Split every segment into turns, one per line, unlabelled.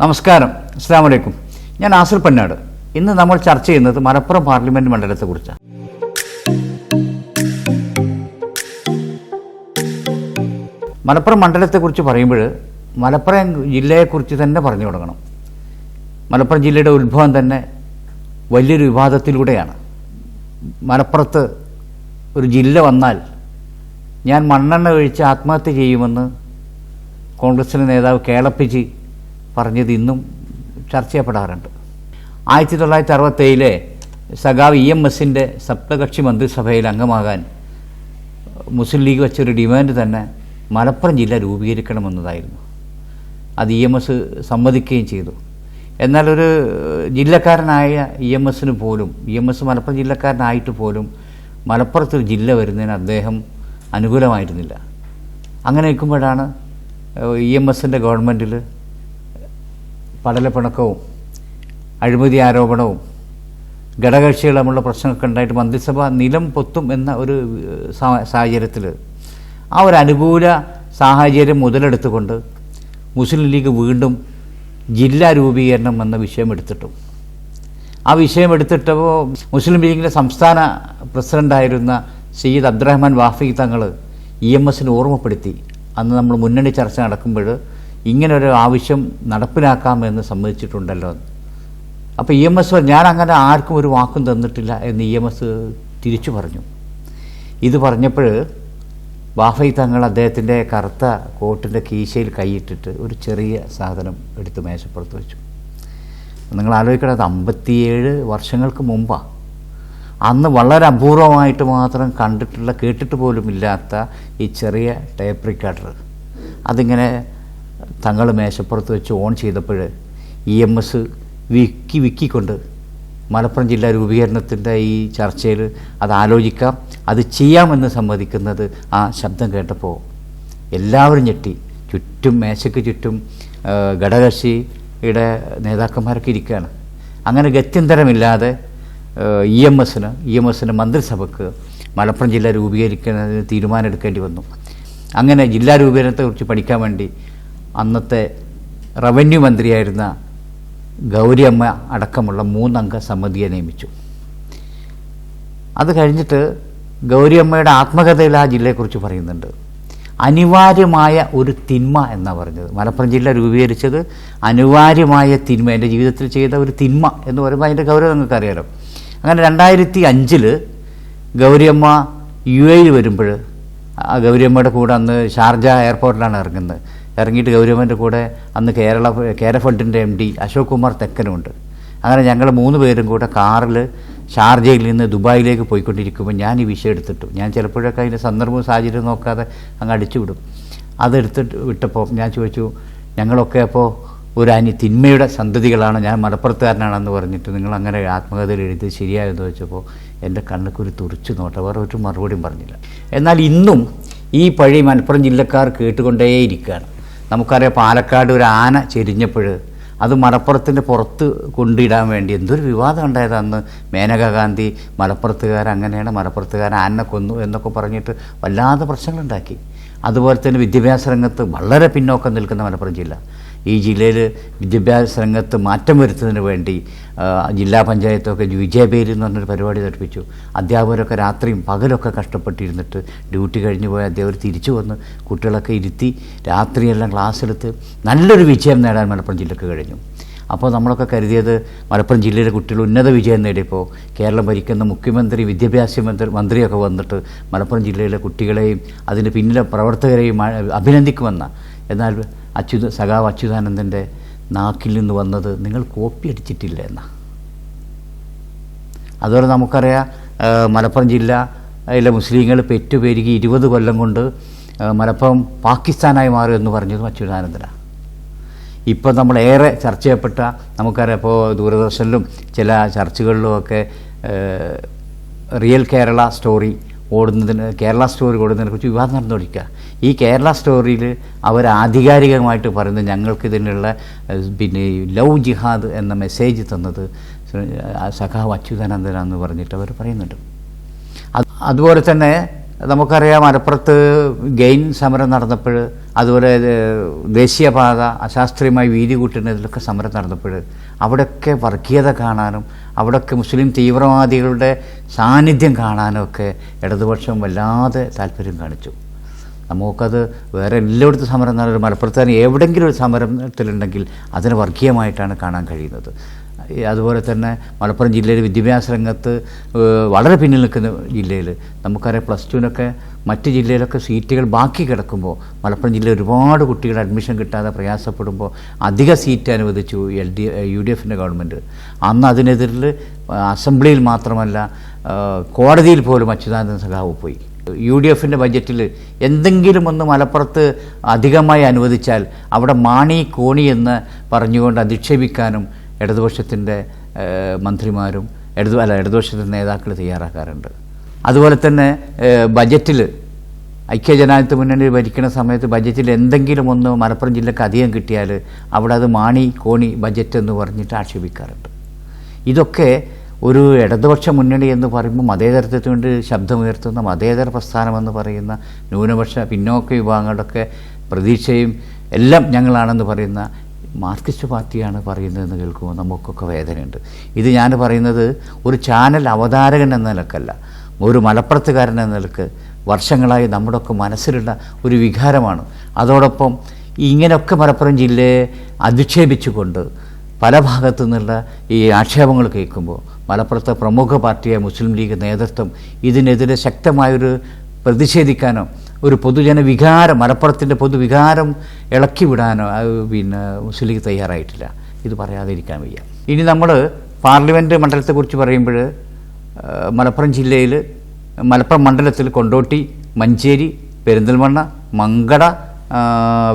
നമസ്കാരം. അസ്സാം വലൈക്കും ഞാൻ ആസിർ പന്നാട്. ഇന്ന് നമ്മൾ ചർച്ച ചെയ്യുന്നത് മലപ്പുറം പാർലമെന്റ് മണ്ഡലത്തെക്കുറിച്ചാണ് മലപ്പുറം മണ്ഡലത്തെക്കുറിച്ച് പറയുമ്പോൾ മലപ്പുറം ജില്ലയെക്കുറിച്ച് തന്നെ പറഞ്ഞു തുടങ്ങണം. മലപ്പുറം ജില്ലയുടെ ഉത്ഭവം തന്നെ വലിയൊരു വിവാദത്തിലൂടെയാണ്. മലപ്പുറത്ത് ഒരു ജില്ല വന്നാൽ ഞാൻ മണ്ണെണ്ണ ഒഴിച്ച് ആത്മഹത്യ ചെയ്യുമെന്ന് കോൺഗ്രസിന്റെ നേതാവ് കേളപ്പിച്ച് പറഞ്ഞത് ഇന്നും ചർച്ച ചെയ്യപ്പെടാറുണ്ട്. ആയിരത്തി തൊള്ളായിരത്തി അറുപത്തേഴിലെ സഖാവ് ഇ എം എസിന്റെ സപ്തകക്ഷി മന്ത്രിസഭയിൽ അംഗമാകാൻ മുസ്ലിം ലീഗ് വെച്ചൊരു ഡിമാൻഡ് തന്നെ മലപ്പുറം ജില്ല രൂപീകരിക്കണമെന്നതായിരുന്നു. അത് ഇ എം എസ് സമ്മതിക്കുകയും ചെയ്തു. എന്നാൽ ഒരു ജില്ലക്കാരനായ ഇ എം എസിന് പോലും ഇ എം എസ് മലപ്പുറം ജില്ലക്കാരനായിട്ട് പോലും മലപ്പുറത്തൊരു ജില്ല വരുന്നതിന് അദ്ദേഹം അനുകൂലമായിരുന്നില്ല. അങ്ങനെ നിൽക്കുമ്പോഴാണ് ഇ എം എസിന്റെ ഗവൺമെന്റിൽ പടലപ്പിണക്കവും അഴിമതി ആരോപണവും ഘടകകക്ഷികൾ തമ്മിലുള്ള പ്രശ്നമൊക്കെ ഉണ്ടായിട്ട് മന്ത്രിസഭ നിലം പൊത്തും എന്ന ഒരു സാഹചര്യത്തിൽ ആ ഒരു അനുകൂല സാഹചര്യം മുതലെടുത്തുകൊണ്ട് മുസ്ലിം ലീഗ് വീണ്ടും ജില്ലാ രൂപീകരണം എന്ന വിഷയം എടുത്തിട്ടു. ആ വിഷയം എടുത്തിട്ടപ്പോൾ മുസ്ലിം ലീഗിന്റെ സംസ്ഥാന പ്രസിഡന്റായിരുന്ന സയ്യിദ് അബ്ദുറഹ്മാൻ വാഫി തങ്ങൾ ഇ എം എസിന് ഓർമ്മപ്പെടുത്തി. അന്ന് നമ്മൾ മുന്നണി ചർച്ച നടക്കുമ്പോൾ ഇങ്ങനൊരു ആവശ്യം നടപ്പിലാക്കാമെന്ന് സമ്മതിച്ചിട്ടുണ്ടല്ലോ. അപ്പോൾ ഇ എം എസ് ഞാൻ അങ്ങനെ ആർക്കും ഒരു വാക്കും തന്നിട്ടില്ല എന്ന് ഇ എം എസ് തിരിച്ചു പറഞ്ഞു. ഇത് പറഞ്ഞപ്പോൾ വാഫൈ തങ്ങൾ അദ്ദേഹത്തിന്റെ കറുത്ത കോട്ടിന്റെ കീശയിൽ കൈയിട്ടിട്ട് ഒരു ചെറിയ സാധനം എടുത്ത് മേശപ്പുറത്ത് വെച്ചു. നിങ്ങൾ ആലോചിക്കണത് അമ്പത്തിയേഴ് വർഷങ്ങൾക്ക് മുമ്പാണ് അന്ന് വളരെ അപൂർവമായിട്ട് മാത്രം കണ്ടിട്ടുള്ള കേട്ടിട്ട് പോലും ഇല്ലാത്ത ഈ ചെറിയ ടേപ്പ് റിക്കാർഡർ. അതിങ്ങനെ തങ്ങൾ മേശപ്പുറത്ത് വെച്ച് ഓൺ ചെയ്തപ്പോൾ ഇ എം എസ് വിക്കി വിക്കിക്കൊണ്ട് മലപ്പുറം ജില്ലാ രൂപീകരണത്തിന്റെ ഈ ചർച്ചയിൽ അത് ആലോചിക്കാം അത് ചെയ്യാമെന്ന് സമ്മതിക്കുന്നത് ആ ശബ്ദം കേട്ടപ്പോൾ എല്ലാവരും ഞെട്ടി. ചുറ്റും മേശയ്ക്ക് ചുറ്റും ഘടകക്ഷിയുടെ നേതാക്കന്മാരൊക്കെ ഇരിക്കുകയാണ്. അങ്ങനെ ഗത്യന്തരമില്ലാതെ ഇ എം എസിന് ഇ എം എസിന് മന്ത്രിസഭയ്ക്ക് മലപ്പുറം ജില്ല രൂപീകരിക്കുന്നതിന് തീരുമാനമെടുക്കേണ്ടി വന്നു. അങ്ങനെ ജില്ലാ രൂപീകരണത്തെക്കുറിച്ച് പഠിക്കാൻ വേണ്ടി അന്നത്തെ റവന്യൂ മന്ത്രിയായിരുന്ന ഗൗരിയമ്മ അടക്കമുള്ള മൂന്നംഗ സമിതിയെ നിയമിച്ചു. അത് കഴിഞ്ഞിട്ട് ഗൗരിയമ്മയുടെ ആത്മകഥയിൽ ആ ജില്ലയെക്കുറിച്ച് പറയുന്നുണ്ട്. അനിവാര്യമായ ഒരു തിന്മ എന്നാണ് പറഞ്ഞത്. മലപ്പുറം ജില്ല രൂപീകരിച്ചത് അനിവാര്യമായ തിന്മ എന്റെ ജീവിതത്തിൽ ചെയ്ത ഒരു തിന്മ എന്ന് പറയുമ്പോൾ അതിന്റെ ഗൗരവം നിങ്ങൾക്ക് അറിയാലോ അങ്ങനെ രണ്ടായിരത്തി അഞ്ചിൽ ഗൗരിയമ്മ യു എയിൽ വരുമ്പോൾ ഗൗരിയമ്മയുടെ കൂടെ അന്ന് ഷാർജ എയർപോർട്ടിലാണ് ഇറങ്ങുന്നത്. ഇറങ്ങിയിട്ട് ഗൗരവന്റെ കൂടെ അന്ന് കേരള കേര ഫണ്ടിന്റെ എം ഡി അശോക് കുമാർ തെക്കനുമുണ്ട് അങ്ങനെ ഞങ്ങൾ മൂന്ന് പേരും കൂടെ കാറിൽ ഷാർജയിൽ നിന്ന് ദുബായിലേക്ക് പോയിക്കൊണ്ടിരിക്കുമ്പോൾ ഞാൻ ഈ വിഷയം എടുത്തിട്ടു. ഞാൻ ചിലപ്പോഴൊക്കെ അതിന്റെ സന്ദർഭവും സാഹചര്യവും നോക്കാതെ അങ്ങ് അടിച്ചു വിടും. അതെടുത്തിട്ട് വിട്ടപ്പോൾ ഞാൻ ചോദിച്ചു ഞങ്ങളൊക്കെ അപ്പോൾ ഒരു അനി തിന്മയുടെ സന്തതികളാണ്. ഞാൻ മലപ്പുറത്തുകാരനാണെന്ന് പറഞ്ഞിട്ട് നിങ്ങൾ അങ്ങനെ ആത്മകഥയിൽ എഴുതി ശരിയായെന്ന് ചോദിച്ചപ്പോൾ എന്റെ കണ്ണുക്കൊരു തുറിച്ചു നോട്ടെ. വേറെ ഒരു മറുപടിയും പറഞ്ഞില്ല. എന്നാൽ ഇന്നും ഈ പഴി മലപ്പുറം ജില്ലക്കാർ കേട്ടുകൊണ്ടേയിരിക്കുകയാണ്. നമുക്കറിയാം പാലക്കാട് ഒരു ആന ചെരിഞ്ഞപ്പോൾ അത് മലപ്പുറത്തിന്റെ പുറത്ത് കൊണ്ടിടാൻ വേണ്ടി എന്തൊരു വിവാദം ഉണ്ടായത് അന്ന് മേനക ഗാന്ധി മലപ്പുറത്തുകാർ അങ്ങനെയാണ് മലപ്പുറത്തുകാർ ആനെ കൊന്നു എന്നൊക്കെ പറഞ്ഞിട്ട് വല്ലാതെ പ്രശ്നങ്ങളുണ്ടാക്കി. അതുപോലെ തന്നെ വിദ്യാഭ്യാസ രംഗത്ത് വളരെ പിന്നോക്കം നിൽക്കുന്ന മലപ്പുറം ജില്ല. ഈ ജില്ലയിൽ വിദ്യാഭ്യാസ രംഗത്ത് മാറ്റം വരുത്തുന്നതിന് വേണ്ടി ജില്ലാ പഞ്ചായത്തൊക്കെ വിജയപേരി എന്ന് പറഞ്ഞൊരു പരിപാടി നടപ്പിച്ചു അധ്യാപകരൊക്കെ രാത്രിയും പകലൊക്കെ കഷ്ടപ്പെട്ടിരുന്നിട്ട് ഡ്യൂട്ടി കഴിഞ്ഞ് പോയ അധ്യാപകർ തിരിച്ചു വന്ന് കുട്ടികളൊക്കെ ഇരുത്തി രാത്രിയെല്ലാം ക്ലാസ് എടുത്ത് നല്ലൊരു വിജയം നേടാൻ മലപ്പുറം ജില്ലക്ക് കഴിഞ്ഞു. അപ്പോൾ നമ്മളൊക്കെ കരുതിയത് മലപ്പുറം ജില്ലയിലെ കുട്ടികൾ ഉന്നത വിജയം നേടിയപ്പോൾ കേരളം ഭരിക്കുന്ന മുഖ്യമന്ത്രി വിദ്യാഭ്യാസ മന്ത്രി മന്ത്രിയൊക്കെ വന്നിട്ട് മലപ്പുറം ജില്ലയിലെ കുട്ടികളെയും അതിന് പിന്നിലെ പ്രവർത്തകരെയും അഭിനന്ദിക്കുമെന്ന എന്നാൽ അച്യുത സഖാവ് അച്യുതാനന്ദന്റെ നാക്കിൽ നിന്ന് വന്നത് നിങ്ങൾ കോപ്പി അടിച്ചിട്ടില്ല എന്നാ. അതുപോലെ നമുക്കറിയാം മലപ്പുറം ജില്ല അതിലെ മുസ്ലിങ്ങൾ പെറ്റുപെരുകി ഇരുപത് കൊല്ലം കൊണ്ട് മലപ്പുറം പാകിസ്ഥാനായി മാറും എന്ന് പറഞ്ഞത് അച്യുതാനന്ദനാണ് ഇപ്പോൾ നമ്മൾ ഏറെ ചർച്ച ചെയ്യപ്പെട്ട നമുക്കറിയാം ഇപ്പോൾ ദൂരദർശനിലും ചില ചർച്ചകളിലും ഒക്കെ റിയൽ കേരള സ്റ്റോറി ഓടുന്നതിന് കേരള സ്റ്റോറി ഓടുന്നതിനെ കുറിച്ച് വിവാദം നടന്നുകൊണ്ടിരിക്കുക. ഈ കേരള സ്റ്റോറിയിൽ അവർ ആധികാരികമായിട്ട് പറയുന്നത് ഞങ്ങൾക്കിതിനുള്ള പിന്നെ ലവ് ജിഹാദ് എന്ന മെസ്സേജ് തന്നത് സഖാവ് അച്യുതാനന്ദനാന്ന് പറഞ്ഞിട്ട് അവർ പറയുന്നുണ്ട്. അത് അതുപോലെ തന്നെ നമുക്കറിയാം മലപ്പുറത്ത് ഗെയിൻ സമരം നടന്നപ്പോൾ അതുപോലെ ദേശീയപാത അശാസ്ത്രീയമായി വീതി കൂട്ടുന്നതിലൊക്കെ സമരം നടന്നപ്പോൾ അവിടെയൊക്കെ വർഗീയത കാണാനും അവിടെയൊക്കെ മുസ്ലിം തീവ്രവാദികളുടെ സാന്നിധ്യം കാണാനും ഒക്കെ ഇടതുപക്ഷം വല്ലാതെ താല്പര്യം കാണിച്ചു. നമുക്കത് വേറെ എല്ലായിടത്തും സമരം നടന്നാലും മലപ്പുറത്ത് തന്നെ എവിടെയെങ്കിലും ഒരു സമരത്തിലുണ്ടെങ്കിൽ അതിന് വർഗീയമായിട്ടാണ് കാണാൻ കഴിയുന്നത്. അതുപോലെ തന്നെ മലപ്പുറം ജില്ലയിൽ വിദ്യാഭ്യാസ രംഗത്ത് വളരെ പിന്നിൽ നിൽക്കുന്ന ജില്ലയിൽ നമുക്കറിയാം പ്ലസ് ടുവിനൊക്കെ മറ്റ് ജില്ലയിലൊക്കെ സീറ്റുകൾ ബാക്കി കിടക്കുമ്പോൾ മലപ്പുറം ജില്ലയിൽ ഒരുപാട് കുട്ടികൾ അഡ്മിഷൻ കിട്ടാതെ പ്രയാസപ്പെടുമ്പോൾ അധിക സീറ്റ് അനുവദിച്ചു എൽ ഡി യു ഡി എഫിന്റെ ഗവൺമെന്റ് അന്ന് അതിനെതിരിൽ അസംബ്ലിയിൽ മാത്രമല്ല കോടതിയിൽ പോലും അച്യുതാനന്ദൻ സഖാവ് പോയി. യു ഡി എഫിന്റെ ബജറ്റിൽ എന്തെങ്കിലും ഒന്ന് മലപ്പുറത്ത് അധികമായി അനുവദിച്ചാൽ അവിടെ മാണി കോണി എന്ന് പറഞ്ഞുകൊണ്ട് അധിക്ഷേപിക്കാനും ഇടതുപക്ഷത്തിന്റെ മന്ത്രിമാരും ഇടതു അല്ല ഇടതുപക്ഷത്തിന്റെ നേതാക്കൾ തയ്യാറാക്കാറുണ്ട്. അതുപോലെ തന്നെ ബജറ്റിൽ ഐക്യജനാധിപത്യ മുന്നണി ഭരിക്കുന്ന സമയത്ത് ബജറ്റിൽ എന്തെങ്കിലും ഒന്ന് മലപ്പുറം ജില്ലക്ക് അധികം കിട്ടിയാൽ അവിടെ അത് മാണി കോണി ബജറ്റ് എന്ന് പറഞ്ഞിട്ട് ആക്ഷേപിക്കാറുണ്ട്. ഇതൊക്കെ ഒരു ഇടതുപക്ഷ മുന്നണി എന്ന് പറയുമ്പോൾ മതേതരത്വത്തിന് വേണ്ടി ശബ്ദമുയർത്തുന്ന മതേതര പ്രസ്ഥാനമെന്ന് പറയുന്ന ന്യൂനപക്ഷ പിന്നോക്ക വിഭാഗങ്ങളുടെയൊക്കെ പ്രതീക്ഷയും എല്ലാം ഞങ്ങളാണെന്ന് പറയുന്ന മാർക്സിസ്റ്റ് പാർട്ടിയാണ് പറയുന്നതെന്ന് കേൾക്കുമ്പോൾ നമുക്കൊക്കെ വേദനയുണ്ട്. ഇത് ഞാൻ പറയുന്നത് ഒരു ചാനൽ അവതാരകൻ എന്ന നിലക്കല്ല ഒരു മലപ്പുറത്തുകാരൻ എന്ന നിലയ്ക്ക് വർഷങ്ങളായി നമ്മുടെയൊക്കെ മനസ്സിലുള്ള ഒരു വികാരമാണ്. അതോടൊപ്പം ഇങ്ങനെയൊക്കെ മലപ്പുറം ജില്ലയെ അധിക്ഷേപിച്ചുകൊണ്ട് പല ഭാഗത്തു നിന്നുള്ള ഈ ആക്ഷേപങ്ങൾ കേൾക്കുമ്പോൾ മലപ്പുറത്തെ പ്രമുഖ പാർട്ടിയായ മുസ്ലിം ലീഗ് നേതൃത്വം ഇതിനെതിരെ ശക്തമായൊരു പ്രതിഷേധിക്കാനോ ഒരു പൊതുജന വികാരം മലപ്പുറത്തിന്റെ പൊതുവികാരം ഇളക്കി വിടാനോ പിന്നെ മുസ്ലിം ലീഗ് തയ്യാറായിട്ടില്ല. ഇത് പറയാതിരിക്കാൻ വയ്യ. ഇനി നമ്മൾ പാർലമെന്റ് മണ്ഡലത്തെക്കുറിച്ച് പറയുമ്പോൾ മലപ്പുറം ജില്ലയിൽ മലപ്പുറം മണ്ഡലത്തിൽ കൊണ്ടോട്ടി മഞ്ചേരി പെരിന്തൽമണ്ണ മങ്കട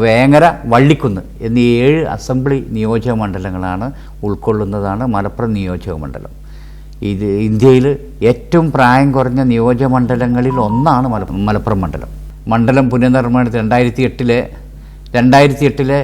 വേങ്ങര വള്ളിക്കുന്ന് എന്നീ ഏഴ് അസംബ്ലി നിയോജക മണ്ഡലങ്ങളാണ് ഉൾക്കൊള്ളുന്നതാണ് മലപ്പുറം നിയോജക മണ്ഡലം. ഇത് ഇന്ത്യയിൽ ഏറ്റവും പ്രായം കുറഞ്ഞ നിയോജക മണ്ഡലങ്ങളിൽ ഒന്നാണ് മലപ്പുറം മലപ്പുറം മണ്ഡലം. മണ്ഡലം പുനർനിർമ്മാണത്തിൽ രണ്ടായിരത്തി എട്ടിലെ രണ്ടായിരത്തി എട്ടിലെ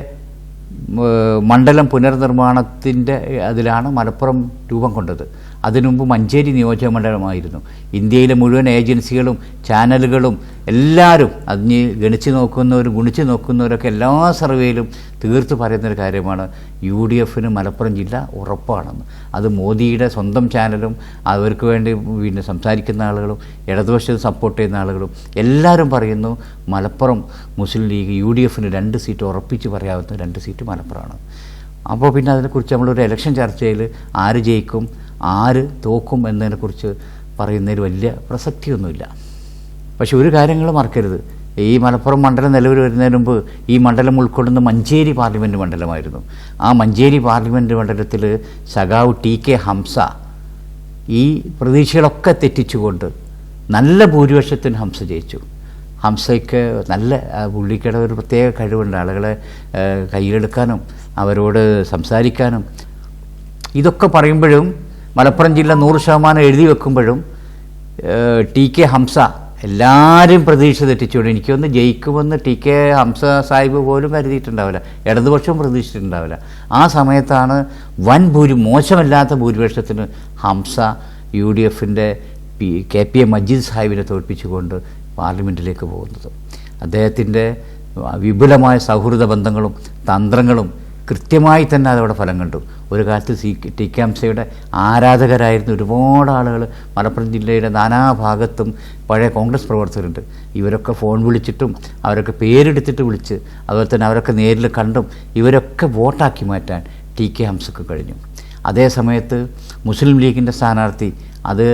മണ്ഡലം പുനർനിർമ്മാണത്തിന്റെ അതിലാണ് മലപ്പുറം രൂപം കൊണ്ടത്. അതിനു മുമ്പ് മഞ്ചേരി നിയോജക മണ്ഡലമായിരുന്നു. ഇന്ത്യയിലെ മുഴുവൻ ഏജൻസികളും ചാനലുകളും എല്ലാവരും അതിന് ഗണിച്ച് നോക്കുന്നവരും ഗുണിച്ച് നോക്കുന്നവരൊക്കെ എല്ലാ സർവേയിലും തീർത്ത് പറയുന്നൊരു കാര്യമാണ്. യു ഡി എഫിന് മലപ്പുറം ജില്ല ഉറപ്പാണെന്ന്. അത് മോദിയുടെ സ്വന്തം ചാനലും അവർക്ക് വേണ്ടി പിന്നെ സംസാരിക്കുന്ന ആളുകളും ഇടതുപക്ഷത്ത് സപ്പോർട്ട് ചെയ്യുന്ന ആളുകളും എല്ലാവരും പറയുന്നു മലപ്പുറം മുസ്ലിം ലീഗ് യു ഡി എഫിന് രണ്ട് സീറ്റ് ഉറപ്പിച്ച് പറയാവുന്ന രണ്ട് സീറ്റ് മലപ്പുറമാണ്. അപ്പോൾ പിന്നെ അതിനെക്കുറിച്ച് നമ്മളൊരു ഇലക്ഷൻ ചർച്ചയിൽ ആര് ജയിക്കും ആര് തോക്കും എന്നതിനെക്കുറിച്ച് പറയുന്നതിൽ വലിയ പ്രസക്തിയൊന്നുമില്ല. പക്ഷെ ഒരു കാര്യങ്ങൾ മറക്കരുത്. ഈ മലപ്പുറം മണ്ഡലം നിലവിൽ വരുന്നതിന് മുമ്പ് ഈ മണ്ഡലം ഉൾക്കൊള്ളുന്ന മഞ്ചേരി പാർലമെന്റ് മണ്ഡലമായിരുന്നു. ആ മഞ്ചേരി പാർലമെന്റ് മണ്ഡലത്തിൽ സഖാവ് ടി കെ ഹംസ ഈ പ്രതീക്ഷകളൊക്കെ തെറ്റിച്ചുകൊണ്ട് നല്ല ഭൂരിപക്ഷത്തിന് ഹംസ ജയിച്ചു. ഹംസയ്ക്ക് നല്ല പുള്ളിക്കട ഒരു പ്രത്യേക കഴിവുണ്ട്. ആളുകളെ കയ്യിലെടുക്കാനും അവരോട് സംസാരിക്കാനും. ഇതൊക്കെ പറയുമ്പോഴും മലപ്പുറം ജില്ല നൂറ് ശതമാനം എഴുതി വെക്കുമ്പോഴും ടി കെ ഹംസ എല്ലാവരും പ്രതീക്ഷ തെറ്റിച്ചുകൊണ്ട് എനിക്കൊന്ന് ജയിക്കുമെന്ന് ടി കെ ഹംസ സാഹിബ് പോലും കരുതിയിട്ടുണ്ടാവില്ല. ഇടതുപക്ഷവും പ്രതീക്ഷിച്ചിട്ടുണ്ടാവില്ല. ആ സമയത്താണ് വൻ ഭൂരി മോശമല്ലാത്ത ഭൂരിപക്ഷത്തിന് ഹംസ യു ഡി എഫിന്റെ P K P A Majeed സാഹിബിനെ തോൽപ്പിച്ചുകൊണ്ട് പാർലമെന്റിലേക്ക് പോകുന്നത്. അദ്ദേഹത്തിന്റെ വിപുലമായ സൗഹൃദ ബന്ധങ്ങളും തന്ത്രങ്ങളും കൃത്യമായി തന്നെ അതവിടെ ഫലം കണ്ടു. ഒരു കാലത്ത് സി ടി കെ ഹംസയുടെ ആരാധകരായിരുന്ന ഒരുപാട് ആളുകൾ മലപ്പുറം ജില്ലയുടെ നാനാഭാഗത്തും പഴയ കോൺഗ്രസ് പ്രവർത്തകരുണ്ട്. ഇവരൊക്കെ ഫോൺ വിളിച്ചിട്ടും അവരൊക്കെ പേരെടുത്തിട്ട് വിളിച്ച് അതുപോലെ തന്നെ അവരൊക്കെ നേരിൽ കണ്ടും ഇവരൊക്കെ വോട്ടാക്കി മാറ്റാൻ ടി കെ ഹംസക്ക് കഴിഞ്ഞു. അതേ സമയത്ത് മുസ്ലിം ലീഗിന്റെ സ്ഥാനാർത്ഥി അത്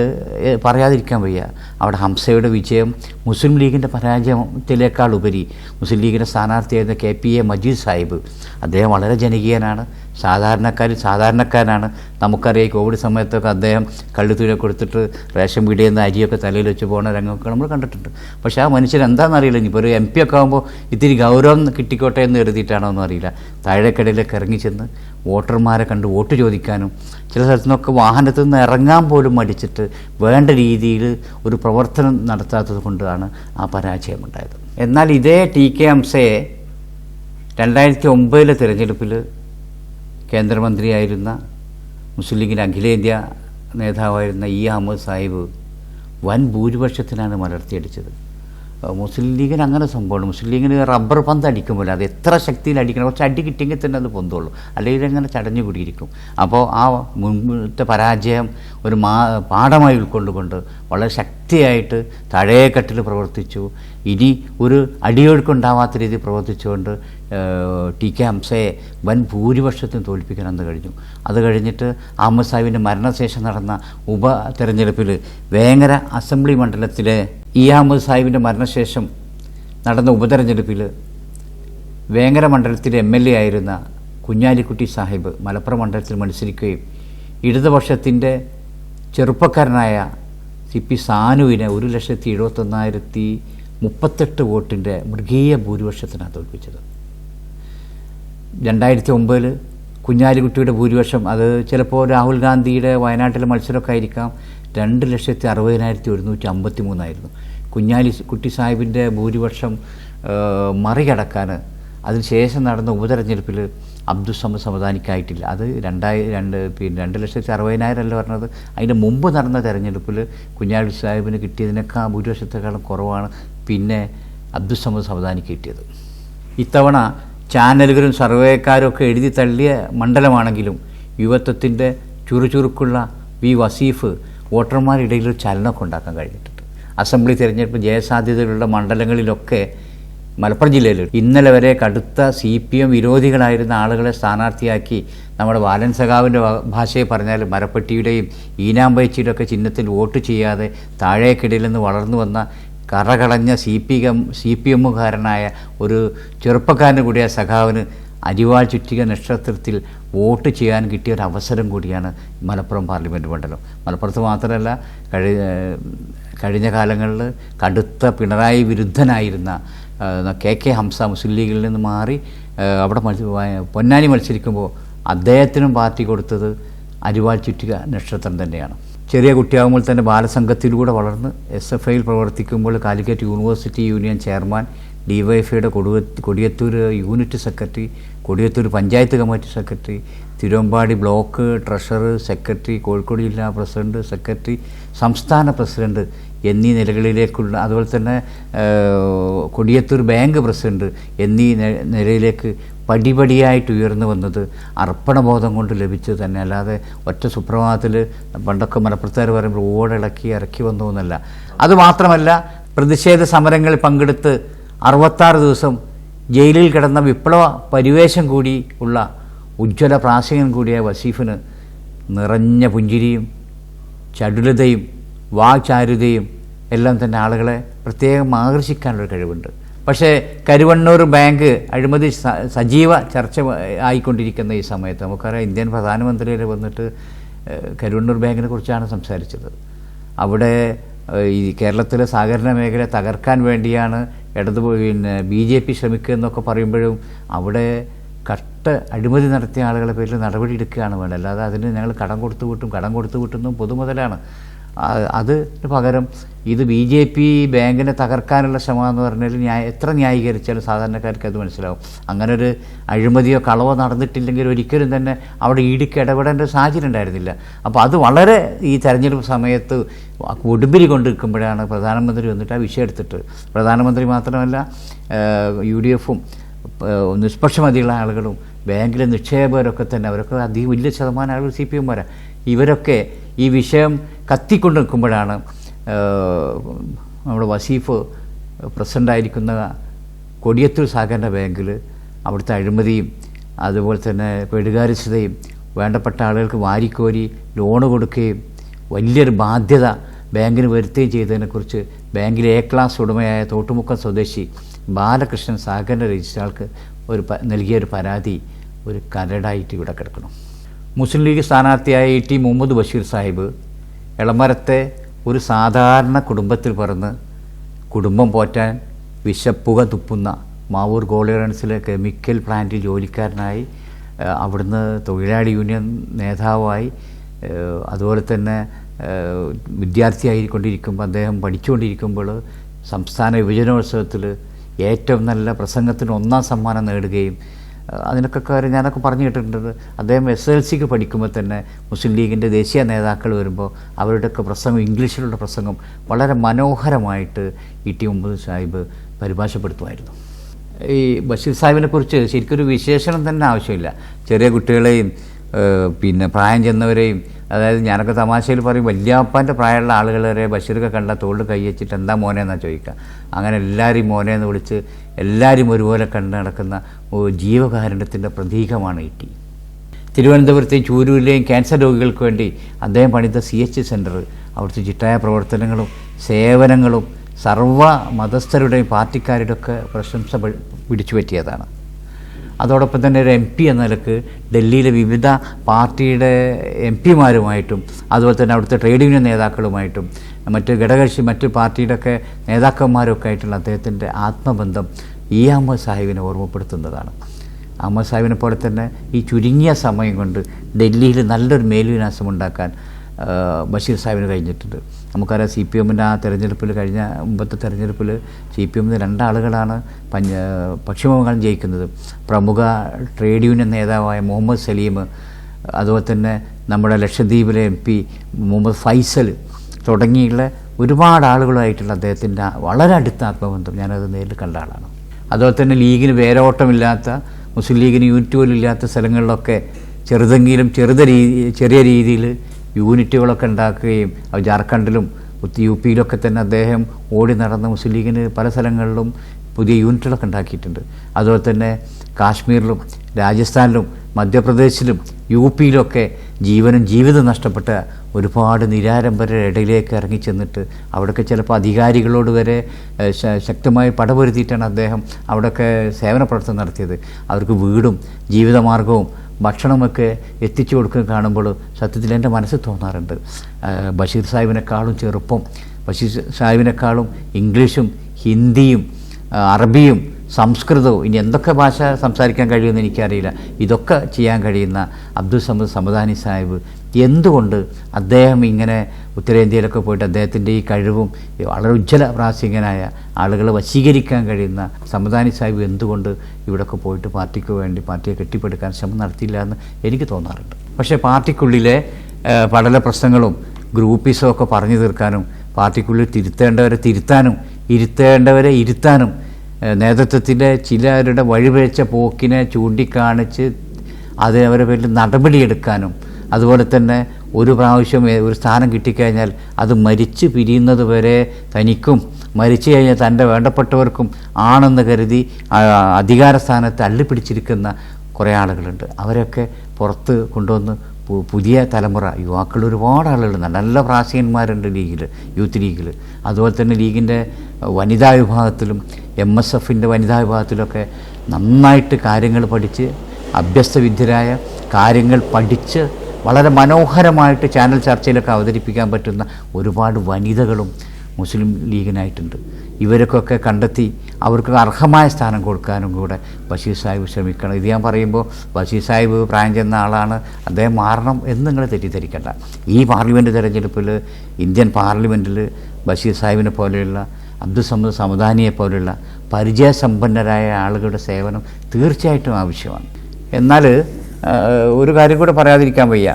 പറയാതിരിക്കാൻ വയ്യ. അവിടെ ഹംസയുടെ വിജയം മുസ്ലിം ലീഗിന്റെ പരാജയത്തിലേക്കാൾ ഉപരി മുസ്ലിം ലീഗിന്റെ സ്ഥാനാർത്ഥിയായിരുന്ന K P A Majeed Sahib അദ്ദേഹം വളരെ ജനകീയനാണ്. സാധാരണക്കാരിൽ സാധാരണക്കാരനാണ്. നമുക്കറിയാം കോവിഡ് സമയത്തൊക്കെ അദ്ദേഹം കള്ളിത്തൂരെ കൊടുത്തിട്ട് റേഷൻ വീടിൽ നിന്ന് അരിയൊക്കെ തലയിൽ വെച്ച് പോകുന്ന രംഗമൊക്കെ നമ്മൾ കണ്ടിട്ടുണ്ട്. പക്ഷേ ആ മനുഷ്യൻ എന്താണെന്നറിയില്ല ഇനിയിപ്പോൾ ഒരു എം പി ഒക്കെ ആകുമ്പോൾ ഇത്തിരി ഗൗരവം കിട്ടിക്കോട്ടെ എന്ന് കരുതിയിട്ടാണോ എന്നറിയില്ല. താഴേക്കടയിലേക്ക് ഇറങ്ങി ചെന്ന് വോട്ടർമാരെ കണ്ട് വോട്ട് ചോദിക്കാനും ചില സ്ഥലത്തു നിന്നൊക്കെ വാഹനത്തിൽ നിന്ന് ഇറങ്ങാൻ പോലും മടിച്ചിട്ട് വേണ്ട രീതിയിൽ ഒരു പ്രവർത്തനം നടത്താത്തത് കൊണ്ടാണ് ആ പരാജയമുണ്ടായത്. എന്നാൽ ഇതേ ടി കെ ഹംസയെ രണ്ടായിരത്തി ഒമ്പതിലെ തിരഞ്ഞെടുപ്പിൽ കേന്ദ്രമന്ത്രിയായിരുന്ന മുസ്ലിം ലീഗിന്റെ അഖിലേന്ത്യാ നേതാവായിരുന്ന ഇ അഹമ്മദ് സാഹിബ് വൻ ഭൂരിപക്ഷത്തിനാണ് മലർത്തിയടിച്ചത്. മുസ്ലിം ലീഗിന് അങ്ങനെ സംഭവമാണ് മുസ്ലിം ലീഗിന് റബ്ബർ പന്ത് അടിക്കുമ്പോൾ അത് എത്ര ശക്തിയിൽ അടിക്കണം. കുറച്ച് അടി കിട്ടിയെങ്കിൽ തന്നെ അത് പൊന്തുള്ളൂ. അല്ലെങ്കിൽ അങ്ങനെ ചടഞ്ഞു കൂടിയിരിക്കും. അപ്പോൾ ആ മുൻപത്തെ പരാജയം ഒരു മാ പാഠമായി ഉൾക്കൊണ്ടുകൊണ്ട് വളരെ ശക്തിയായിട്ട് തഴയക്കെട്ടിൽ പ്രവർത്തിച്ചു. ഇനി ഒരു അടിയൊഴുക്കുണ്ടാവാത്ത രീതിയിൽ പ്രവർത്തിച്ചുകൊണ്ട് ടി കെ ഹംസയെ വൻ ഭൂരിപക്ഷത്തിന് തോൽപ്പിക്കാൻ അന്ന് കഴിഞ്ഞു. അത് കഴിഞ്ഞിട്ട് അഹമ്മദ് സാഹിബിന്റെ മരണശേഷം നടന്ന ഉപതെരഞ്ഞെടുപ്പിൽ വേങ്ങര അസംബ്ലി മണ്ഡലത്തിലെ ഇ അഹമ്മദ് സാഹിബിന്റെ മരണശേഷം നടന്ന ഉപതെരഞ്ഞെടുപ്പിൽ വേങ്ങര മണ്ഡലത്തിലെ എം എൽ എ ആയിരുന്ന കുഞ്ഞാലിക്കുട്ടി സാഹിബ് മലപ്പുറം മണ്ഡലത്തിൽ മത്സരിക്കുകയും ഇടതുപക്ഷത്തിന്റെ ചെറുപ്പക്കാരനായ സി പി സാനുവിനെ ഒരു ലക്ഷത്തി എഴുപത്തൊന്നായിരത്തി മുപ്പത്തെട്ട് വോട്ടിന്റെ മൃഗീയ ഭൂരിപക്ഷത്തിനാണ് തോൽപ്പിച്ചത്. രണ്ടായിരത്തി ഒമ്പതിൽ കുഞ്ഞാലിക്കുട്ടിയുടെ ഭൂരിപക്ഷം അത് ചിലപ്പോൾ രാഹുൽ ഗാന്ധിയുടെ വയനാട്ടിലെ മത്സരമൊക്കെ ആയിരിക്കാം രണ്ട് ലക്ഷത്തി അറുപതിനായിരത്തി ഒരുന്നൂറ്റി അമ്പത്തി മൂന്നായിരുന്നു കുഞ്ഞാലി കുട്ടി സാഹിബിന്റെ ഭൂരിപക്ഷം മറികടക്കാൻ അതിനുശേഷം നടന്ന ഉപതെരഞ്ഞെടുപ്പിൽ അബ്ദുസമ സമാധാനിക്കായിട്ടില്ല അത് രണ്ടായി രണ്ട് പിന്നെ രണ്ട് ലക്ഷത്തി അറുപതിനായിരം അല്ല പറഞ്ഞത്. അതിന്റെ മുമ്പ് നടന്ന തെരഞ്ഞെടുപ്പിൽ കുഞ്ഞാലി സാഹിബിന് കിട്ടിയതിനേക്കാൾ ഭൂരിപക്ഷത്തെക്കാളും കുറവാണ് പിന്നെ അബ്ദുസമ സമദ് സമദാനിക്ക് കിട്ടിയത്. ഇത്തവണ ചാനലുകളും സർവേക്കാരും ഒക്കെ എഴുതി തള്ളിയ മണ്ഡലമാണെങ്കിലും യുവത്വത്തിന്റെ ചുറുചുറുക്കുള്ള വി വസീഫ് വോട്ടർമാരുടെ ഇടയിൽ ഒരു ചലനമൊക്കെ ഉണ്ടാക്കാൻ കഴിഞ്ഞിട്ടുണ്ട്. അസംബ്ലി തിരഞ്ഞെടുപ്പ് ജയസാധ്യതയുള്ള മണ്ഡലങ്ങളിലൊക്കെ മലപ്പുറം ജില്ലയിൽ ഇന്നലെ വരെ കടുത്ത സി പി എം വിരോധികളായിരുന്ന ആളുകളെ സ്ഥാനാർത്ഥിയാക്കി നമ്മുടെ ബാലൻ സഖാവിന്റെ ഭാഷയെ പറഞ്ഞാൽ മരപ്പെട്ടിയുടെയും ഈനാമ്പയച്ചിയുടെ ഒക്കെ ചിഹ്നത്തിൽ വോട്ട് ചെയ്യാതെ താഴേക്കിടയിൽ നിന്ന് വളർന്നു വന്ന കറകളഞ്ഞ C P M C P എമ്മുകാരനായ ഒരു ചെറുപ്പക്കാരന് കൂടിയ സഖാവിന് അരിവാൾ ചുറ്റിക നക്ഷത്രത്തിൽ വോട്ട് ചെയ്യാൻ കിട്ടിയ ഒരു അവസരം കൂടിയാണ് മലപ്പുറം പാർലമെന്റ് മണ്ഡലം. മലപ്പുറത്ത് മാത്രമല്ല കഴി കഴിഞ്ഞ കാലങ്ങളിൽ കടുത്ത പിണറായി വിരുദ്ധനായിരുന്ന കെ കെ ഹംസ മുസ്ലിം ലീഗിൽ നിന്ന് മാറി അവിടെ പൊന്നാനി മത്സരിക്കുമ്പോൾ അദ്ദേഹത്തിനും പാർട്ടി കൊടുത്തത് അരിവാൾ ചുറ്റിക നക്ഷത്രം തന്നെയാണ്. ചെറിയ കുട്ടിയാകുമ്പോൾ തന്നെ ബാലസംഘത്തിലൂടെ വളർന്ന് എസ് എഫ് ഐയിൽ പ്രവർത്തിക്കുമ്പോൾ കാലിക്കറ്റ് യൂണിവേഴ്സിറ്റി യൂണിയൻ ചെയർമാൻ ഡിവൈഎഫ്ഐയുടെ കൊടുവ Kodiyathur unit secretary Kodiyathur panchayat committee secretary Thiruvambady block treasurer secretary Kozhikode ജില്ലാ പ്രസിഡന്റ് സെക്രട്ടറി സംസ്ഥാന പ്രസിഡന്റ് എന്നീ നിലകളിലേക്കുള്ള അതുപോലെ തന്നെ കൊടിയത്തൂർ ബാങ്ക് പ്രസിഡന്റ് എന്നീ നിലയിലേക്ക് പടിപടിയായിട്ട് ഉയർന്നു വന്നത് അർപ്പണബോധം കൊണ്ട് ലഭിച്ചത് തന്നെ. അല്ലാതെ ഒറ്റ സുപ്രഭാതത്തിൽ പണ്ടൊക്കെ മലപ്പുറത്തുകാർ പറയുമ്പോൾ ഓടിളക്കി ഇറക്കി വന്നു എന്നല്ല. അതുമാത്രമല്ല പ്രതിഷേധ സമരങ്ങളിൽ പങ്കെടുത്ത് അറുപത്താറ് ദിവസം ജയിലിൽ കിടന്ന വിപ്ലവ പരിവേഷം കൂടി ഉള്ള ഉജ്ജ്വല പ്രാസംഗൻ കൂടിയ വസീഫിന് നിറഞ്ഞ പുഞ്ചിരിയും ചടുലതയും വാചാരുതയും എല്ലാം തന്നെ ആളുകളെ പ്രത്യേകം ആകർഷിക്കാനുള്ള കഴിവുണ്ട്. പക്ഷേ കരുവണ്ണൂർ ബാങ്ക് അഴിമതി സജീവ ചർച്ച ആയിക്കൊണ്ടിരിക്കുന്ന ഈ സമയത്ത് നമുക്കറിയാം ഇന്ത്യൻ പ്രധാനമന്ത്രി വരെ വന്നിട്ട് കരുവണ്ണൂർ ബാങ്കിനെ കുറിച്ചാണ് സംസാരിച്ചത്. അവിടെ ഈ കേരളത്തിലെ സഹകരണ മേഖല തകർക്കാൻ വേണ്ടിയാണ് ഇടതു പിന്നെ ബി ജെ പി ശ്രമിക്കുക എന്നൊക്കെ പറയുമ്പോഴും അവിടെ കട്ട അഴിമതി നടത്തിയ ആളുകളെ പേരിൽ നടപടി എടുക്കുകയാണ് വേണ്ടത്. അല്ലാതെ അതിന് ഞങ്ങൾ കടം കൊടുത്തു വിട്ടും കടം കൊടുത്തു വിട്ടുന്നതും പൊതുമുതലാണ്. അതിന് പകരം ഇത് ബി ജെ പി ബാങ്കിനെ തകർക്കാനുള്ള ശ്രമം പറഞ്ഞാൽ ന്യായ എത്ര ന്യായീകരിച്ചാലും സാധാരണക്കാർക്ക് അത് മനസ്സിലാവും. അങ്ങനെ ഒരു അഴിമതിയോ കളവോ നടന്നിട്ടില്ലെങ്കിൽ ഒരിക്കലും തന്നെ അവിടെ ഇടിക്ക് ഇടപെടേണ്ട സാഹചര്യം ഉണ്ടായിരുന്നില്ല. അപ്പോൾ അത് വളരെ ഈ തെരഞ്ഞെടുപ്പ് സമയത്ത് ഒടുമ്പിരി കൊണ്ടിരിക്കുമ്പോഴാണ് പ്രധാനമന്ത്രി വന്നിട്ട് ആ വിഷയം എടുത്തിട്ട്. പ്രധാനമന്ത്രി മാത്രമല്ല യു ഡി എഫും നിഷ്പക്ഷമതിയുള്ള ആളുകളും ബാങ്കിലെ നിക്ഷേപകരൊക്കെ തന്നെ അവരൊക്കെ അധികം വലിയ ശതമാനം ആളുകൾ സി പി എം വരാം ഇവരൊക്കെ ഈ വിഷയം കത്തിക്കൊണ്ട് നിൽക്കുമ്പോഴാണ് നമ്മുടെ വസീഫ് പ്രസിഡന്റായിരിക്കുന്ന കൊടിയത്തൂർ സഹകരണ ബാങ്കിൽ അവിടുത്തെ അഴിമതിയും അതുപോലെ തന്നെ പെടുകാര്യസ്ഥതയും വേണ്ടപ്പെട്ട ആളുകൾക്ക് വാരിക്കോരി ലോണ് കൊടുക്കുകയും വലിയൊരു ബാധ്യത ബാങ്കിന് വരുത്തുകയും ചെയ്തതിനെക്കുറിച്ച് ബാങ്കിലെ എ ക്ലാസ് ഉടമയായ തോട്ടുമുക്കം സ്വദേശി ബാലകൃഷ്ണൻ സഹകരണ രജിസ്ട്രാൾക്ക് ഒരു നൽകിയ ഒരു പരാതി ഒരു കരടായിട്ട് ഇവിടെ കിടക്കണം മുസ്ലിം ലീഗ് സ്ഥാനാർത്ഥിയായ ഇ ടി മുഹമ്മദ് ബഷീർ സാഹിബ് എളമരത്തെ ഒരു സാധാരണ കുടുംബത്തിൽ പറന്ന് കുടുംബം പോറ്റാൻ വിശപ്പുക തുപ്പുന്ന മാവൂർ ഗോളിയറൻസിലെ കെമിക്കൽ പ്ലാന്റിൽ ജോലിക്കാരനായി അവിടുന്ന് തൊഴിലാളി യൂണിയൻ നേതാവായി അതുപോലെ തന്നെ വിദ്യാർത്ഥിയായിക്കൊണ്ടിരിക്കുമ്പോൾ അദ്ദേഹം പഠിച്ചുകൊണ്ടിരിക്കുമ്പോൾ സംസ്ഥാന യുവജനോത്സവത്തിൽ ഏറ്റവും നല്ല പ്രസംഗത്തിന് ഒന്നാം സമ്മാനം നേടുകയും അതിനൊക്കെ കാര്യം ഞാനൊക്കെ പറഞ്ഞു കേട്ടിട്ടുണ്ട്. അദ്ദേഹം എസ് എൽ സിക്ക് പഠിക്കുമ്പോൾ തന്നെ മുസ്ലിം ലീഗിന്റെ ദേശീയ നേതാക്കൾ വരുമ്പോൾ അവരുടെയൊക്കെ പ്രസംഗം ഇംഗ്ലീഷിലുള്ള പ്രസംഗം വളരെ മനോഹരമായിട്ട് ഇ ടി മുഹമ്മദ് സാഹിബ് പരിഭാഷപ്പെടുത്തുമായിരുന്നു. ഈ ബഷീർ സാഹിബിനെ കുറിച്ച് ശരിക്കൊരു വിശേഷണം തന്നെ ആവശ്യമില്ല. ചെറിയ കുട്ടികളെയും പിന്നെ പ്രായം ചെന്നവരെയും അതായത് ഞാനൊക്കെ തമാശയിൽ പറയും വല്യാപ്പാന്റെ പ്രായമുള്ള ആളുകൾ വരെ ബഷീറൊക്കെ കണ്ട തോളിൽ കൈ വെച്ചിട്ട് എന്താ മോനെ എന്നാ ചോദിക്കുക. അങ്ങനെ എല്ലാവരെയും മോനെ എന്ന് വിളിച്ച് എല്ലാവരും ഒരുപോലെ കണ്ട് നടക്കുന്ന ജീവകാരുണ്യത്തിന്റെ പ്രതീകമാണ് ഈ ടി. തിരുവനന്തപുരത്തെയും ചൂരൂരിലെയും ക്യാൻസർ രോഗികൾക്ക് വേണ്ടി അദ്ദേഹം പണിത സി എച്ച് സെന്റർ അവിടുത്തെ ചിട്ടായ പ്രവർത്തനങ്ങളും സേവനങ്ങളും സർവ മതസ്ഥരുടെയും പാർട്ടിക്കാരുടെയൊക്കെ പ്രശംസ പിടിച്ചു പറ്റിയതാണ് അതോടൊപ്പം തന്നെ ഒരു എം പി എന്ന നിലയ്ക്ക് ഡൽഹിയിലെ വിവിധ പാർട്ടിയുടെ എം പിമാരുമായിട്ടും അതുപോലെ തന്നെ അവിടുത്തെ ട്രേഡ് യൂണിയൻ നേതാക്കളുമായിട്ടും മറ്റ് ഘടകകക്ഷി മറ്റ് പാർട്ടിയുടെയൊക്കെ നേതാക്കന്മാരൊക്കെ ആയിട്ടുള്ള അദ്ദേഹത്തിന്റെ ആത്മബന്ധം ഇ അഹമ്മദ് സാഹിബിനെ ഓർമ്മപ്പെടുത്തുന്നതാണ്. അഹമ്മദ് സാഹിബിനെ പോലെ തന്നെ ഈ ചുരുങ്ങിയ സമയം കൊണ്ട് ഡൽഹിയിൽ നല്ലൊരു മേൽവിനാസം ഉണ്ടാക്കാൻ ബഷീർ സാഹിബിന് കഴിഞ്ഞിട്ടുണ്ട്. നമുക്കറിയാം സി പി എമ്മിന്റെ ആ തെരഞ്ഞെടുപ്പിൽ കഴിഞ്ഞ മുമ്പത്തെ തെരഞ്ഞെടുപ്പിൽ സി പി എമ്മിന്റെ രണ്ടാളുകളാണ് പഞ്ച പശ്ചിമബംഗാൾ ജയിക്കുന്നത്. പ്രമുഖ ട്രേഡ് യൂണിയൻ നേതാവായ മുഹമ്മദ് സലീം അതുപോലെ തന്നെ നമ്മുടെ ലക്ഷദ്വീപിലെ എം പി മുഹമ്മദ് ഫൈസൽ തുടങ്ങിയുള്ള ഒരുപാട് ആളുകളുമായിട്ടുള്ള അദ്ദേഹത്തിന്റെ വളരെ അടുത്ത ആത്മബന്ധം ഞാനത് നേരിൽ കണ്ട ആളാണ്. അതുപോലെ തന്നെ ലീഗിന് വേരോട്ടമില്ലാത്ത മുസ്ലിം ലീഗിന് യൂണിറ്റ് പോലും ഇല്ലാത്ത സ്ഥലങ്ങളിലൊക്കെ ചെറുതെങ്കിലും ചെറുത രീതി ചെറിയ രീതിയിൽ യൂണിറ്റുകളൊക്കെ ഉണ്ടാക്കുകയും ജാർഖണ്ഡിലും യു പിയിലൊക്കെ തന്നെ അദ്ദേഹം ഓടി നടന്ന മുസ്ലിം ലീഗിന് പല സ്ഥലങ്ങളിലും പുതിയ യൂണിറ്റുകളൊക്കെ ഉണ്ടാക്കിയിട്ടുണ്ട്. അതുപോലെ തന്നെ കാശ്മീരിലും രാജസ്ഥാനിലും മധ്യപ്രദേശിലും യു പിയിലൊക്കെ ജീവനും ജീവിതം നഷ്ടപ്പെട്ട ഒരുപാട് നിരാരംഭരുടെ ഇടയിലേക്ക് ഇറങ്ങിച്ചെന്നിട്ട് അവിടെയൊക്കെ ചിലപ്പോൾ അധികാരികളോട് വരെ ശക്തമായി പടപൊരുത്തിയിട്ടാണ് അദ്ദേഹം അവിടെയൊക്കെ സേവന പ്രവർത്തനം നടത്തിയത്. അവർക്ക് വീടും ജീവിതമാർഗവും ഭക്ഷണമൊക്കെ എത്തിച്ചു കൊടുക്കുക കാണുമ്പോൾ സത്യത്തിൽ എന്റെ മനസ്സിൽ തോന്നാറുണ്ട്. ബഷീർ സാഹിബിനെക്കാളും ചെറുപ്പം ബഷീർ സാഹിബിനെക്കാളും ഇംഗ്ലീഷും ഹിന്ദിയും അറബിയും സംസ്കൃതവും ഇനി എന്തൊക്കെ ഭാഷ സംസാരിക്കാൻ കഴിയുമെന്ന് എനിക്കറിയില്ല. ഇതൊക്കെ ചെയ്യാൻ കഴിയുന്ന അബ്ദുൽ സമദ് സമദാനി സാഹിബ് എന്തുകൊണ്ട് അദ്ദേഹം ഇങ്ങനെ ഉത്തരേന്ത്യയിലൊക്കെ പോയിട്ട് അദ്ദേഹത്തിന്റെ ഈ കഴിവും വളരെ ഉജ്ജ്വല പ്രാസംഗികനായ ആളുകളെ വശീകരിക്കാൻ കഴിയുന്ന സമദാനി സാഹിബ് എന്തുകൊണ്ട് ഇവിടെയൊക്കെ പോയിട്ട് പാർട്ടിക്ക് വേണ്ടി പാർട്ടിയെ കെട്ടിപ്പടുക്കാൻ ശ്രമം നടത്തിയില്ല എന്ന് എനിക്ക് തോന്നാറുണ്ട്. പക്ഷേ പാർട്ടിക്കുള്ളിലെ പഠന പ്രശ്നങ്ങളും ഗ്രൂപ്പിസവും ഒക്കെ പറഞ്ഞു തീർക്കാനും പാർട്ടിക്കുള്ളിൽ തിരുത്തേണ്ടവരെ തിരുത്താനും ഇരുത്തേണ്ടവരെ ഇരുത്താനും നേതൃത്വത്തിന്റെ ചിലരുടെ വഴിപിഴച്ച പോക്കിനെ ചൂണ്ടിക്കാണിച്ച് അതിനവരെ പേരിൽ നടപടിയെടുക്കാനും അതുപോലെ തന്നെ ഒരു പ്രാവശ്യം ഒരു സ്ഥാനം കിട്ടിക്കഴിഞ്ഞാൽ അത് മരിച്ചു പിരിയുന്നത് വരെ തനിക്കും മരിച്ചു കഴിഞ്ഞാൽ തന്റെ വേണ്ടപ്പെട്ടവർക്കും ആണെന്ന് കരുതി അധികാര സ്ഥാനത്ത് അള്ളിപ്പിടിച്ചിരിക്കുന്ന കുറേ ആളുകളുണ്ട്. അവരൊക്കെ പുറത്ത് കൊണ്ടുവന്ന് പുതിയ തലമുറ യുവാക്കൾ ഒരുപാട് ആളുകളുണ്ട്. നല്ല പ്രാസീകന്മാരുണ്ട് ലീഗിൽ യൂത്ത് ലീഗിൽ. അതുപോലെ തന്നെ ലീഗിന്റെ വനിതാ വിഭാഗത്തിലും എം എസ് എഫിന്റെ വനിതാ വിഭാഗത്തിലൊക്കെ നന്നായിട്ട് കാര്യങ്ങൾ പഠിച്ച് അഭ്യസ്തവിദ്യരായ കാര്യങ്ങൾ പഠിച്ച് വളരെ മനോഹരമായിട്ട് ചാനൽ ചർച്ചയിലൊക്കെ അവതരിപ്പിക്കാൻ പറ്റുന്ന ഒരുപാട് വനിതകളും മുസ്ലിം ലീഗിനായിട്ടുണ്ട്. ഇവരൊക്കെ കണ്ടെത്തി അവർക്ക് അർഹമായ സ്ഥാനം കൊടുക്കാനും കൂടെ ബഷീർ സാഹിബ് ശ്രമിക്കണം. ഇത് ഞാൻ പറയുമ്പോൾ ബഷീർ സാഹിബ് പ്രായം ചെന്ന ആളാണ്. അദ്ദേഹം മാറണം എന്ന് നിങ്ങൾ തെറ്റിദ്ധരിക്കേണ്ട. ഈ പാർലമെന്റ് തിരഞ്ഞെടുപ്പിൽ ഇന്ത്യൻ പാർലമെന്റിൽ ബഷീർ സാഹിബിനെ പോലെയുള്ള അബ്ദുസമ്മദ് സമദ് സമദാനിയെ പോലെയുള്ള പരിചയസമ്പന്നരായ ആളുകളുടെ സേവനം തീർച്ചയായിട്ടും ആവശ്യമാണ്. എന്നാൽ ഒരു കാര്യം കൂടെ പറയാതിരിക്കാൻ വയ്യ.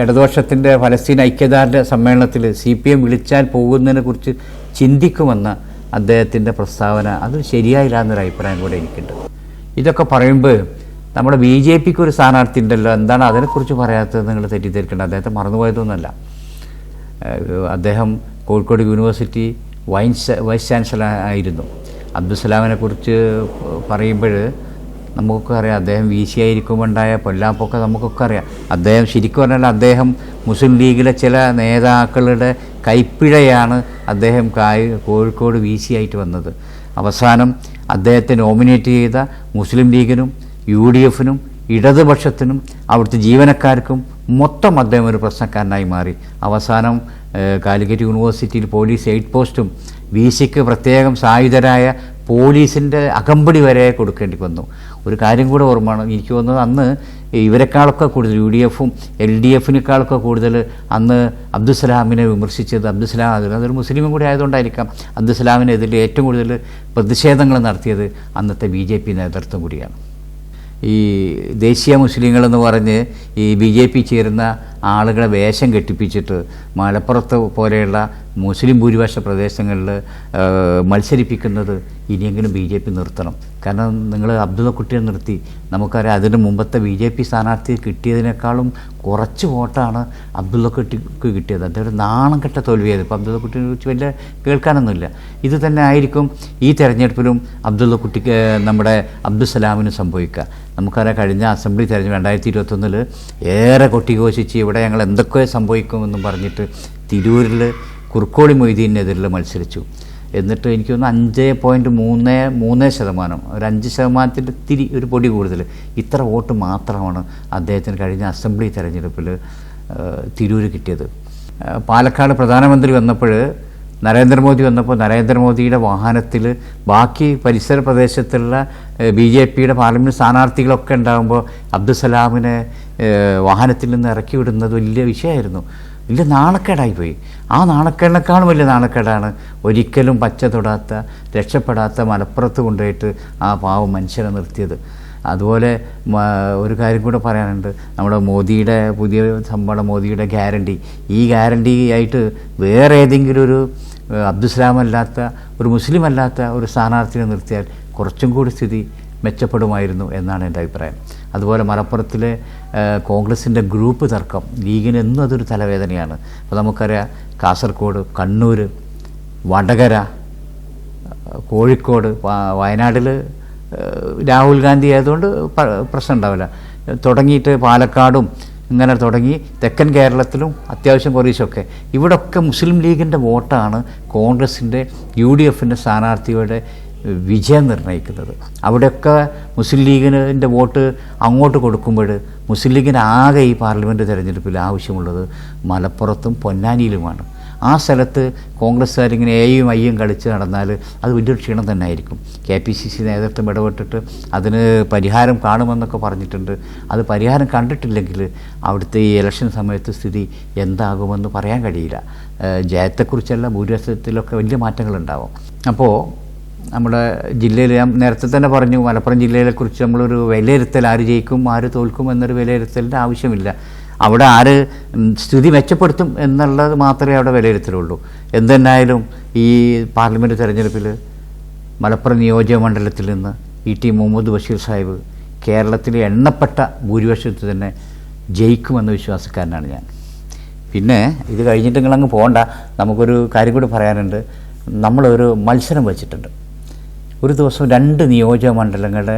ഇടതുപക്ഷത്തിന്റെ ഫലസ്തീൻ ഐക്യദാർഢ്യ സമ്മേളനത്തിൽ സി പി എം വിളിച്ചാൽ പോകുന്നതിനെ കുറിച്ച് ചിന്തിക്കുമെന്ന അദ്ദേഹത്തിന്റെ പ്രസ്താവന അത് ശരിയായില്ല എന്നൊരു അഭിപ്രായം കൂടെ എനിക്കുണ്ട്. ഇതൊക്കെ പറയുമ്പോൾ നമ്മുടെ ബി ജെ പിക്ക് ഒരു സ്ഥാനാർത്ഥി ഉണ്ടല്ലോ എന്താണ് അതിനെക്കുറിച്ച് പറയാത്തത് നിങ്ങൾ തെറ്റിദ്ധരിക്കേണ്ട? അദ്ദേഹത്തെ മറന്നുപോയതൊന്നുമല്ല. അദ്ദേഹം കോഴിക്കോട് യൂണിവേഴ്സിറ്റി വൈൻസ് വൈസ് ചാൻസലർ ആയിരുന്നു അബ്ദുസലാമിനെ കുറിച്ച് പറയുമ്പോൾ നമുക്കൊക്കെ അറിയാം. അദ്ദേഹം വി സി പൊല്ലാപ്പൊക്കെ നമുക്കൊക്കെ അറിയാം. അദ്ദേഹം ശരിക്കും പറഞ്ഞാൽ അദ്ദേഹം മുസ്ലിം ലീഗിലെ ചില നേതാക്കളുടെ കൈപ്പിഴയാണ് അദ്ദേഹം കായ് കോഴിക്കോട് വി സി ആയിട്ട് വന്നത്. അവസാനം അദ്ദേഹത്തെ നോമിനേറ്റ് ചെയ്ത മുസ്ലിം ലീഗിനും യു ഡി എഫിനും ഇടതുപക്ഷത്തിനും അവിടുത്തെ ജീവനക്കാർക്കും മൊത്തം അദ്ദേഹം ഒരു പ്രശ്നക്കാരനായി മാറി. അവസാനം കാലിക്കറ്റ് യൂണിവേഴ്സിറ്റിയിൽ പോലീസ് എയ്ഡ് പോസ്റ്റും വി സിക്ക് പ്രത്യേകം സായുധരായ പോലീസിന്റെ അകമ്പടി വരെ കൊടുക്കേണ്ടി വന്നു. ഒരു കാര്യം കൂടെ ഓർമ്മയാണ് എനിക്ക് തോന്നുന്നത് അന്ന് ഇവരെക്കാളൊക്കെ കൂടുതൽ യു ഡി എഫും എൽ ഡി എഫിനേക്കാളൊക്കെ കൂടുതൽ അന്ന് അബ്ദുസലാമിനെ വിമർശിച്ചത് അബ്ദുസലാം അത് അതൊരു മുസ്ലിമും കൂടി ആയതുകൊണ്ടായിരിക്കാം അബ്ദുസലാമിനെതിരെ ഏറ്റവും കൂടുതൽ പ്രതിഷേധങ്ങൾ നടത്തിയത് അന്നത്തെ ബി നേതൃത്വം കൂടിയാണ്. ഈ ദേശീയ മുസ്ലിങ്ങളെന്ന് പറഞ്ഞ് ഈ ബി ജെ പി ചേരുന്ന ആളുകളെ വേഷം കെട്ടിപ്പിച്ചിട്ട് മലപ്പുറത്ത് പോലെയുള്ള മുസ്ലിം ഭൂരിപക്ഷ പ്രദേശങ്ങളിൽ മത്സരിപ്പിക്കുന്നത് ഇനിയെങ്കിലും ബി ജെ പി നിർത്തണം. കാരണം നിങ്ങൾ അബ്ദുള്ളക്കുട്ടിയെ നിർത്തി. നമുക്കറിയാം അതിന് മുമ്പത്തെ ബി ജെ പി സ്ഥാനാർത്ഥി കിട്ടിയതിനേക്കാളും കുറച്ച് വോട്ടാണ് അബ്ദുള്ളക്കുട്ടിക്ക് കിട്ടിയത്. അതൊരു നാണം കെട്ട തോൽവിയായത് ഇപ്പോൾ അബ്ദുള്ളക്കുട്ടിനെ കുറിച്ച് വലിയ കേൾക്കാനൊന്നുമില്ല. ഇത് തന്നെ ആയിരിക്കും ഈ തെരഞ്ഞെടുപ്പിലും അബ്ദുള്ളക്കുട്ടിക്ക് നമ്മുടെ അബ്ദുസലാമിന് സംഭവിക്കുക. നമുക്കറിയാം കഴിഞ്ഞ അസംബ്ലി തെരഞ്ഞെടുപ്പ് രണ്ടായിരത്തി ഇരുപത്തൊന്നിൽ ഏറെ കൊട്ടിഘോഷിച്ച് ഇവിടെ ഞങ്ങൾ എന്തൊക്കെ സംഭവിക്കുമെന്നും പറഞ്ഞിട്ട് തിരൂരിൽ കുർക്കോളി മൊയ്തീനെതിരിൽ മത്സരിച്ചു. എന്നിട്ട് എനിക്ക് തോന്നുന്നു അഞ്ച് പോയിന്റ് മൂന്ന് മൂന്ന് ശതമാനം. ഒരു അഞ്ച് ശതമാനത്തിന്റെ തിരി ഒരു പൊടി കൂടുതൽ. ഇത്ര വോട്ട് മാത്രമാണ് അദ്ദേഹത്തിന് കഴിഞ്ഞ അസംബ്ലി തെരഞ്ഞെടുപ്പിൽ തിരൂര് കിട്ടിയത്. പാലക്കാട് പ്രധാനമന്ത്രി വന്നപ്പോൾ നരേന്ദ്രമോദി വന്നപ്പോൾ നരേന്ദ്രമോദിയുടെ വാഹനത്തിൽ ബാക്കി പരിസര പ്രദേശത്തുള്ള ബി ജെ പിയുടെ പാർലമെന്റ് സ്ഥാനാർത്ഥികളൊക്കെ ഉണ്ടാകുമ്പോൾ അബ്ദുസലാമിനെ വാഹനത്തിൽ നിന്ന് ഇറക്കി വിടുന്നത് വലിയ വിഷയമായിരുന്നു. വലിയ നാണക്കേടായിപ്പോയി. ആ നാണക്കേടിനേക്കാളും വലിയ നാണക്കേടാണ് ഒരിക്കലും പച്ച തൊടാത്ത രക്ഷപ്പെടാത്ത മലപ്പുറത്ത് കൊണ്ടുപോയിട്ട് ആ പാവം മനുഷ്യനെ നിർത്തിയത്. അതുപോലെ ഒരു കാര്യം കൂടെ പറയാനുണ്ട്. നമ്മുടെ മോദിയുടെ പുതിയ സംഭവം മോദിയുടെ ഗ്യാരണ്ടി. ഈ ഗ്യാരണ്ടി ആയിട്ട് വേറെ ഏതെങ്കിലും ഒരു അബ്ദുസ്ലാം അല്ലാത്ത ഒരു മുസ്ലിം അല്ലാത്ത ഒരു സ്ഥാനാർത്ഥിനെ നിർത്തിയാൽ കുറച്ചും കൂടി സ്ഥിതി മെച്ചപ്പെടുമായിരുന്നു എന്നാണ് എന്റെ അഭിപ്രായം. അതുപോലെ മലപ്പുറത്തിലെ കോൺഗ്രസിന്റെ ഗ്രൂപ്പ് തർക്കം ലീഗിന് എന്നും അതൊരു തലവേദനയാണ്. അപ്പോൾ നമുക്കറിയാം കാസർഗോഡ് കണ്ണൂർ വടകര കോഴിക്കോട് വയനാട്ടിൽ രാഹുൽ ഗാന്ധി ആയതുകൊണ്ട് പ്രശ്നം ഉണ്ടാവില്ല. തുടങ്ങിയിട്ട് പാലക്കാടും ഇങ്ങനെ തുടങ്ങി തെക്കൻ കേരളത്തിലും അത്യാവശ്യം കുറേശ്ശൊക്കെ ഇവിടൊക്കെ മുസ്ലിം ലീഗിന്റെ വോട്ടാണ് കോൺഗ്രസിന്റെ യു ഡി എഫിന്റെ സ്ഥാനാർത്ഥിയുടെ വിജയം നിർണയിക്കുന്നത് അവിടെയൊക്കെ മുസ്ലിം ലീഗിന്റെ വോട്ട് അങ്ങോട്ട് കൊടുക്കുമ്പോൾ മുസ്ലിം ലീഗിന് ആകെ ഈ പാർലമെന്റ് തിരഞ്ഞെടുപ്പിൽ ആവശ്യമുള്ളത് മലപ്പുറത്തും പൊന്നാനിയിലുമാണ്. ആ സ്ഥലത്ത് കോൺഗ്രസ്സുകാരിങ്ങനെ എയും ഐയും കളിച്ച് നടന്നാൽ അത് വലിയൊരു ക്ഷീണം തന്നെ ആയിരിക്കും കെ പി സി സി നേതൃത്വം ഇടപെട്ടിട്ട് അതിന് പരിഹാരം കാണുമെന്നൊക്കെ പറഞ്ഞിട്ടുണ്ട്. അത് പരിഹാരം കണ്ടിട്ടില്ലെങ്കിൽ അവിടുത്തെ ഈ ഇലക്ഷൻ സമയത്ത് സ്ഥിതി എന്താകുമെന്ന് പറയാൻ കഴിയില്ല. ജയത്തെക്കുറിച്ചല്ല ഭൂരിപക്ഷത്തിലൊക്കെ വലിയ മാറ്റങ്ങളുണ്ടാവും. അപ്പോൾ നമ്മുടെ ജില്ലയിൽ ഞാൻ നേരത്തെ തന്നെ പറഞ്ഞു മലപ്പുറം ജില്ലയിലെക്കുറിച്ച് കുറിച്ച് നമ്മളൊരു വിലയിരുത്തൽ ആര് ജയിക്കും ആര് തോൽക്കും എന്നൊരു വിലയിരുത്തലിന്റെ ആവശ്യമില്ല. അവിടെ ആര് സ്ഥിതി മെച്ചപ്പെടുത്തും എന്നുള്ളത് മാത്രമേ അവിടെ വിലയിരുത്തലുള്ളൂ. എന്തെന്നായാലും ഈ പാർലമെന്റ് തെരഞ്ഞെടുപ്പിൽ മലപ്പുറം നിയോജക മണ്ഡലത്തിൽ നിന്ന് ഇ ടി മുഹമ്മദ് ബഷീർ സാഹിബ് കേരളത്തിലെ എണ്ണപ്പെട്ട ഭൂരിപക്ഷത്തിൽ തന്നെ ജയിക്കുമെന്ന വിശ്വാസക്കാരനാണ് ഞാൻ. പിന്നെ ഇത് കഴിഞ്ഞിട്ട് നിങ്ങൾ നിങ്ങളങ്ങ് പോകണ്ട നമുക്കൊരു കാര്യം കൂടി പറയാനുണ്ട്. നമ്മളൊരു മത്സരം വെച്ചിട്ടുണ്ട്. ഒരു ദിവസം രണ്ട് നിയോജക മണ്ഡലങ്ങളുടെ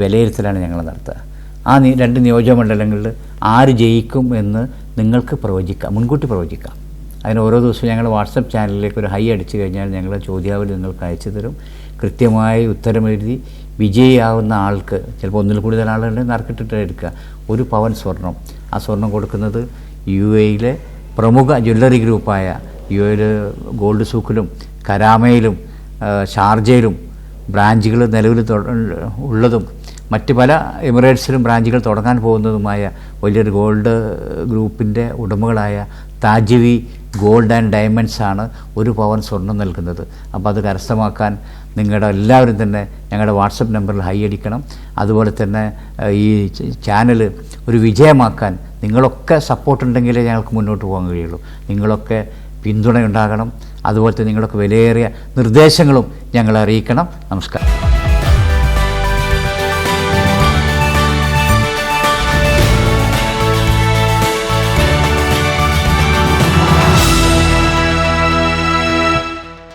വിലയിരുത്തലാണ് ഞങ്ങൾ നടത്തുക. ആ രണ്ട് നിയോജക മണ്ഡലങ്ങളിൽ ആര് ജയിക്കും എന്ന് നിങ്ങൾക്ക് പ്രവചിക്കാം മുൻകൂട്ടി പ്രവചിക്കാം. അതിന് ഓരോ ദിവസവും ഞങ്ങൾ വാട്സപ്പ് ചാനലിലേക്ക് ഒരു ഹൈ അടിച്ചു കഴിഞ്ഞാൽ ഞങ്ങൾ ചോദ്യാവലി നിങ്ങൾക്ക് അയച്ചു തരും. കൃത്യമായി ഉത്തരമെഴുതി വിജയിയാവുന്ന ആൾക്ക് ചിലപ്പോൾ ഒന്നിൽ കൂടുതൽ ആളുകളുടെ നറുക്കിട്ടിട്ട് എടുക്കുക ഒരു പവൻ സ്വർണം. ആ സ്വർണം കൊടുക്കുന്നത് യു എയിലെ പ്രമുഖ ജ്വല്ലറി ഗ്രൂപ്പായ യു എയിൽ ഗോൾഡ് സൂക്കിലും കരാമയിലും ഷാർജയിലും ബ്രാഞ്ചുകൾ നിലവിൽ ഉള്ളതും മറ്റ് പല എമിറേറ്റ്സിലും ബ്രാഞ്ചുകൾ തുടങ്ങാൻ പോകുന്നതുമായ വലിയൊരു ഗോൾഡ് ഗ്രൂപ്പിന്റെ ഉടമകളായ താജവി ഗോൾഡ് ആൻഡ് ഡയമണ്ട്സ് ആണ് ഒരു പവൻ സ്വർണം നൽകുന്നത്. അപ്പോൾ അത് കരസ്ഥമാക്കാൻ നിങ്ങളുടെ എല്ലാവരും തന്നെ ഞങ്ങളുടെ വാട്സപ്പ് നമ്പറിൽ ഹൈ അടിക്കണം. അതുപോലെ തന്നെ ഈ ചാനൽ ഒരു വിജയമാക്കാൻ നിങ്ങളൊക്കെ സപ്പോർട്ടുണ്ടെങ്കിലേ ഞങ്ങൾക്ക് മുന്നോട്ട് പോകാൻ കഴിയുള്ളൂ. നിങ്ങളൊക്കെ പിന്തുണയുണ്ടാകണം. തന്നെ നിങ്ങളൊക്കെ വിലയേറിയ നിർദ്ദേശങ്ങളും ഞങ്ങളെ അറിയിക്കണം. നമസ്കാരം.